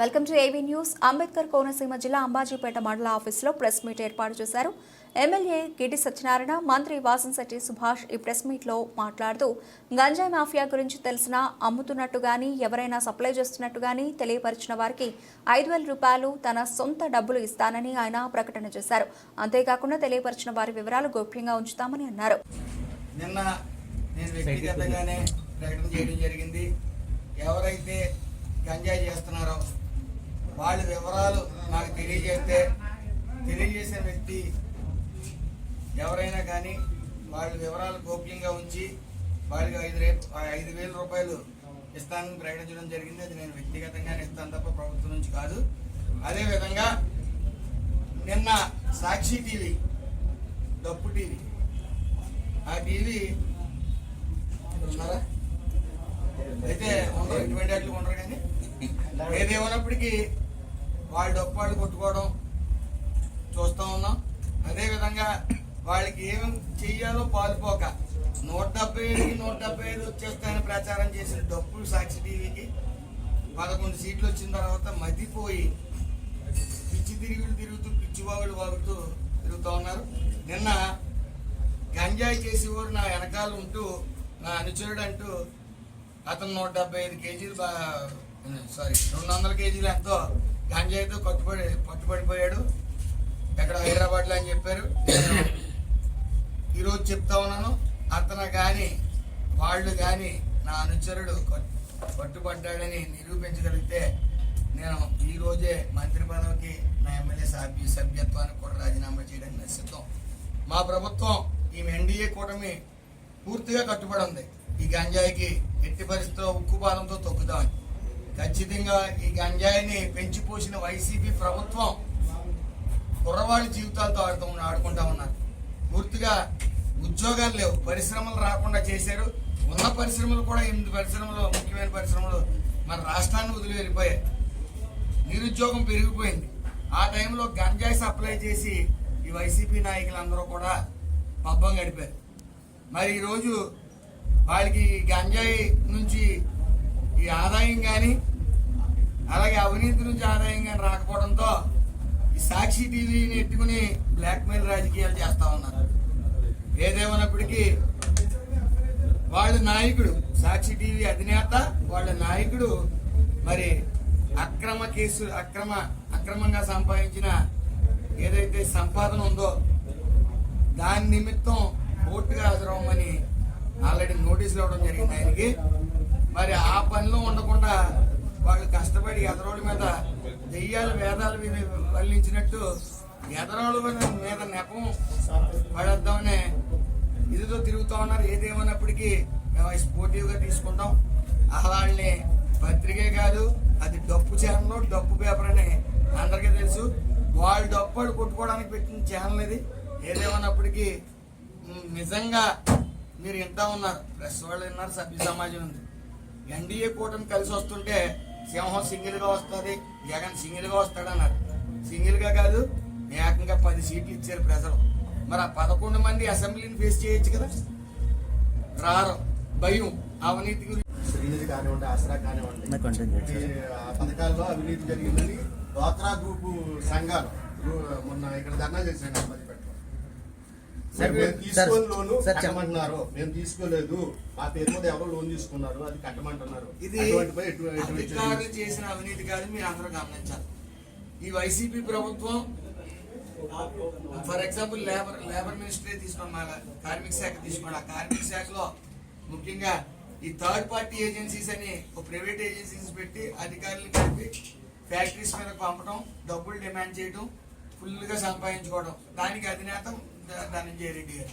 Welcome to AV news. Ambedkar Konaseema జిల్లా అంబాజీపేట మండల ఆఫీసులో ప్రెస్ మీట్ ఏర్పాటు చేశారు. ఎమ్మెల్యే గిడి సత్యనారాయణ మంత్రి వాసంశెట్టి సుభాష్ ఈ ప్రెస్ మీట్లో మాట్లాడుతూ గంజాయి మాఫియా గురించి తెలిసిన అమ్ముతున్నట్టు కానీ ఎవరైనా సప్లై చేస్తున్నట్టు కానీ తెలియపరిచిన వారికి ఐదు వేల రూపాయలు తన సొంత డబ్బులు ఇస్తానని ఆయన ప్రకటన చేశారు. అంతేకాకుండా తెలియపరిచిన వారి వివరాలు గోప్యంగా ఉంచుతామని అన్నారు. నిన్న నేను వ్యక్తిగతంగానే ప్రకటన చేయడం జరిగింది. ఎవరైతే గంజాయి చేస్తున్నారో వాళ్ళ వివరాలు నాకు తెలియజేస్తే తెలియజేసిన వ్యక్తి ఎవరైనా కానీ వాళ్ళ వివరాలు గోప్యంగా ఉంచి వాళ్ళకి ఐదు రేపు ఐదు వేల రూపాయలు ఇస్తానని ప్రకటించడం జరిగింది. అది నేను వ్యక్తిగతంగానే ఇస్తాను తప్ప ప్రభుత్వం నుంచి కాదు. అదేవిధంగా నిన్న సాక్షి టీవీ డప్పు టీవీ. ఆ టీవీ ఉన్నారా అయితే ఉండరు ఇటువంటి వాటిలో ఉండరు కానీ ఏదేమన్నప్పటికీ వాళ్ళు డప్పు వాళ్ళు కొట్టుకోవడం చూస్తూ ఉన్నాం. అదేవిధంగా వాళ్ళకి ఏం చెయ్యాలో పాలుపోక నూట డెబ్బై ఏడుకి నూట డెబ్బై ఐదు వచ్చేస్తాయని ప్రచారం చేసిన డప్పులు సాక్షి టీవీకి పదకొండు సీట్లు వచ్చిన తర్వాత మతిపోయి పిచ్చి తిరుగులు తిరుగుతూ పిచ్చివాగుడు వాగుతూ తిరుగుతూ ఉన్నారు. నిన్న గంజాయి చేసేవాడు నా వెనకాల ఉంటూ నా అనుచరుడు అంటూ అతను నూట డెబ్బై ఐదు కేజీలు బా సారీ రెండు వందల కేజీలు ఎంతో గంజాయితో కట్టుబడి పట్టుబడిపోయాడు. ఎక్కడ హైదరాబాద్లో అని చెప్పారు. ఈరోజు చెప్తా ఉన్నాను. అతను కానీ వాళ్ళు కానీ నా అనుచరుడు కట్- పట్టుబడ్డాడని నిరూపించగలిగితే నేను ఈ రోజే మంత్రి పదవికి నా ఎమ్మెల్యే సభ్య సభ్యత్వానికి కూడా రాజీనామా చేయడానికి సిద్ధం. మా ప్రభుత్వం ఈ ఎన్డీఏ కూటమి పూర్తిగా కట్టుబడి ఉంది. ఈ గంజాయికి ఎట్టి పరిస్థితిలో ఉక్కు బాలంతో తొక్కుదామని ఖచ్చితంగా ఈ గంజాయిని పెంచిపోసిన వైసీపీ ప్రభుత్వం కుర్రవాళ్ళ జీవితాలతో ఆడుతూ ఆడుకుంటా ఉన్నారు పూర్తిగా ఉద్యోగాలు లేవు. పరిశ్రమలు రాకుండా చేశారు. ఉన్న పరిశ్రమలు కూడా ఎనిమిది పరిశ్రమలు ముఖ్యమైన పరిశ్రమలు మన రాష్ట్రాన్ని వదిలి వెళ్ళిపోయాయి. నిరుద్యోగం పెరిగిపోయింది. ఆ టైంలో గంజాయి సప్లై చేసి ఈ వైసీపీ నాయకులందరూ కూడా పబ్బం గడిపారు. మరి ఈరోజు వాళ్ళకి గంజాయి నుంచి ఈ ఆదాయం కానీ అలాగే అవినీతి నుంచి ఆదాయం కానీ రాకపోవడంతో ఈ సాక్షి టీవీని ఎట్టుకుని బ్లాక్మెయిల్ రాజకీయాలు చేస్తా ఉన్నారు. ఏదేమన్నప్పటికీ వాళ్ళ నాయకుడు సాక్షి టీవీ అధినేత వాళ్ళ నాయకుడు మరి అక్రమ కేసు అక్రమ అక్రమంగా సంపాదించిన ఏదైతే సంపాదన ఉందో దాని నిమిత్తం కోర్టుగా హాజరవ్వమని ఆల్రెడీ నోటీసులు ఇవ్వడం జరిగింది ఆయనకి. మరి ఆ పనిలో ఉండకుండా వాళ్ళు కష్టపడి ఎదరోళ్ళ మీద దెయ్యాలు వేదాలు మీద వల్లించినట్టు ఎదరోళ్ళ మీద- మీద నెపం పడేద్దామనే ఇదితో తిరుగుతూ ఉన్నారు. ఏదేమన్నప్పటికీ మేము స్పోర్టివ్గా తీసుకుంటాం. వాళ్ళని పత్రికే కాదు అది డప్పు ఛానల్ డప్పు పేపర్ అని అందరికీ తెలుసు. వాళ్ళు డప్పు వాళ్ళు కొట్టుకోవడానికి పెట్టిన ఛానల్ ఇది. ఏదేమన్నప్పటికీ నిజంగా మీరు వింటా ఉన్నారు. ప్రెస్ వాళ్ళు విన్నారు సభ్య సమాజం ఉంది. ఎన్డీఏ కూటమి కలిసి వస్తుంటే సింహం సింగిల్గా వస్తుంది జగన్ సింగిల్గా వస్తాడన్నారు. సింగిల్గా కాదు ఏకంగా పది సీట్లు ఇచ్చారు ప్రజలు. మరి ఆ పదకొండు మంది అసెంబ్లీని ఫేస్ చేయొచ్చు కదా? రారు భయం అవినీతి గురించి. శ్రీనిధి కానివ్వండి ఆసరా కానివ్వండి. పథకాల్లో అవినీతి జరిగిందని డ్వాక్రా గ్రూపు సంఘాలు మొన్న ఇక్కడ ధర్నా చేశాను మేము తీసుకోలేదు. మా పేరు మీద ఎవరో లోన్ తీసుకున్నారు. అది కట్టమంటున్నారు. ఇది? అధికారులు చేసిన అవినీతి కాదు మీరు అందరూ గమనించాలి. ఈ వైసీపీ ప్రభుత్వం for example labour labour ministry తీసుకోండి మన కార్మిక శాఖ తీసుకోండి ఆ కార్మిక శాఖలో ముఖ్యంగా ఈ థర్డ్ పార్టీ ఏజెన్సీస్ అని ఒక ప్రైవేట్ ఏజెన్సీస్ పెట్టి అధికారులు కలిపి ఫ్యాక్టరీస్ మీద పంపడం డబ్బులు డిమాండ్ చేయడం ఫుల్గా సంపాదించుకోవడం దానికి అధినేత ధనంజయ రెడ్డి గారు.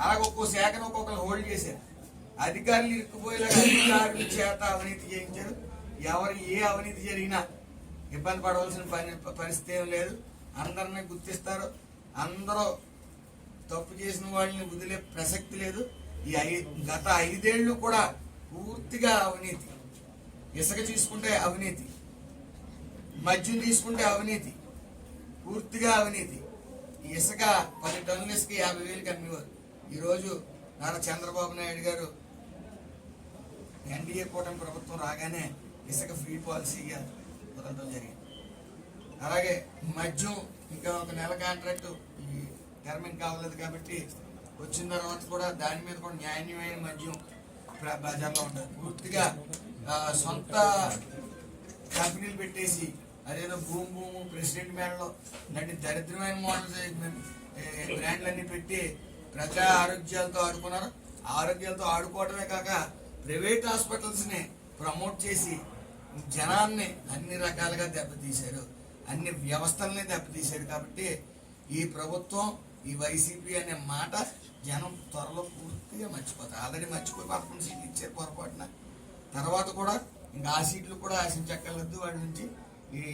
అలాగే ఒక్కో శాఖను ఒక్కొక్కరు హోల్డ్ చేశారు. అధికారులు ఇరుక్కుపోయేలాగా అధికారుల చేత అవినీతి చేయించారు. ఎవరు ఏ అవినీతి జరిగినా ఇబ్బంది పడవలసిన పని పరిస్థితి ఏం లేదు. అందరిని గుర్తిస్తారు. అందరూ తప్పు చేసిన వాళ్ళని వదిలే ప్రసక్తి లేదు. ఈ ఐ- గత ఐదేళ్ళు కూడా పూర్తిగా అవినీతి. ఇసుక తీసుకుంటే అవినీతి. మద్యం తీసుకుంటే అవినీతి. పూర్తిగా అవినీతి. ఈ ఇసుక పది టన్నుల ఇసుక యాభై వేలకి అమ్మేవారు ఈరోజు నారా చంద్రబాబు నాయుడు గారు ఎన్డీఏ కూటమి ప్రభుత్వం రాగానే ఇసుక ఫ్రీ పాలసీగా వదలడం జరిగింది. అలాగే మద్యం ఇంకా ఒక నెల కాంట్రాక్ట్ ఈ కావలేదు కాబట్టి వచ్చిన తర్వాత కూడా దాని మీద కూడా న్యాయమైన మద్యం ప్ర- బజార్లో ఉంటుంది పూర్తిగా సొంత కంపెనీలు పెట్టేసి అదేదో భూమి భూము ప్రెసిడెంట్ మేడలో ఇలాంటి దరిద్రమైన మోడల్స్ బ్రాండ్లన్నీ పెట్టి ప్రజా ఆరోగ్యాలతో ఆడుకున్నారు. ఆరోగ్యాలతో ఆడుకోవడమే కాక ప్రైవేట్ హాస్పిటల్స్ని ప్రమోట్ చేసి జనాన్ని అన్ని రకాలుగా దెబ్బతీశారు. అన్ని వ్యవస్థల్ని దెబ్బతీశారు కాబట్టి ఈ ప్రభుత్వం ఈ వైసీపీ అనే మాట జనం త్వరలో పూర్తిగా మర్చిపోతారు. ఆల్రెడీ మర్చిపోయి పదకొండు సీట్లు ఇచ్చారు పొరపాటున. తర్వాత కూడా ఇంకా ఆ సీట్లు కూడా ఆశించక్కర్లేదు వాడి నుంచి. ఈ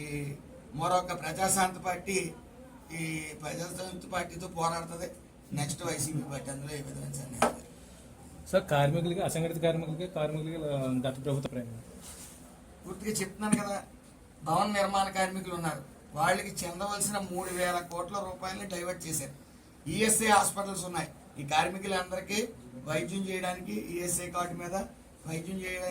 మరొక ప్రజాశాంతి పార్టీ ఈ ప్రజాశాంతి పార్టీతో పోరాడుతుంది. నెక్స్ట్ వైసీపీ పార్టీ అందులో ఏ విధమైన లేదు. సార్ కార్మికులకి అసంఘటిత కార్మికులకి కార్మికులకి గత ప్రభుత్వ పూర్తిగా చెప్తున్నాను కదా భవన నిర్మాణ కార్మికులు ఉన్నారు. వాళ్ళకి చెందవలసిన మూడు వేల కోట్ల రూపాయలని డైవర్ట్ చేశారు. ఈఎస్ఐ హాస్పిటల్స్ ఉన్నాయి. ఈ కార్మికులందరికీ వైద్యం చేయడానికి ఈఎస్ఐ కార్డు మీద వైద్యం చేయడానికి